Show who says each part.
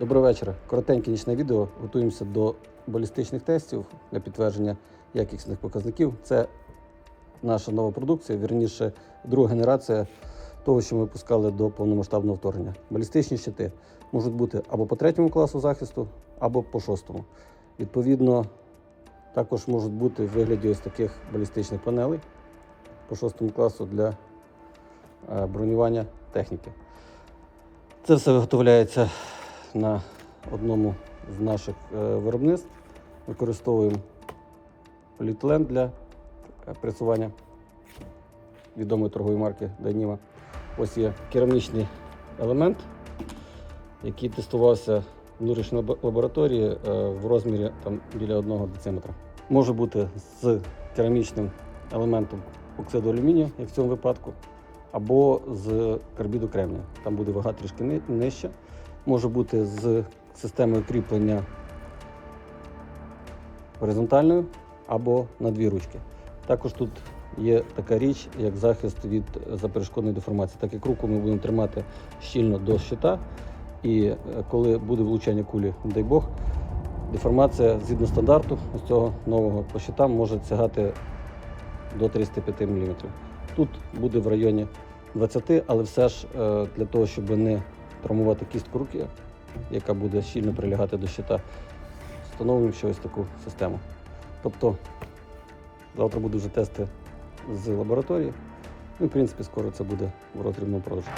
Speaker 1: Доброго вечора. Коротеньке нічне відео. Готуємося до балістичних тестів для підтвердження якісних показників. Це наша нова продукція, вірніше, друга генерація того, що ми випускали до повномасштабного вторгнення. Балістичні щити можуть бути або по третьому класу захисту, або по шостому. Відповідно, також можуть бути в вигляді ось таких балістичних панелей по шостому класу для е, бронювання техніки. Це все виготовляється на одному з наших е, виробництв. Використовуємо поліетилен для е, пресування відомої торгової марки Dyneema. Ось є керамічний елемент, який тестувався в внутрішній лабораторії е, в розмірі там, біля 1 дециметра. Може бути з керамічним елементом оксиду алюмінію, як в цьому випадку, або з карбіду кремнія. Там буде вага трішки ни- нижча. Може бути з системою кріплення горизонтальною або на дві ручки. Також тут є така річ, як захист від заперешкодної деформації. Так як руку ми будемо тримати щільно до щита, і е, коли буде влучання кулі, дай Бог, деформація згідно стандарту ось цього нового по щитам може сягати до 35 мм. Тут буде в районі 20, але все ж е, для того, щоб не травмувати кістку руки, яка буде щільно прилягати до щита, встановлюємо ще ось таку систему. Тобто завтра будуть вже тести з лабораторії. Ну, в принципі, скоро це буде в роздрібному продажу.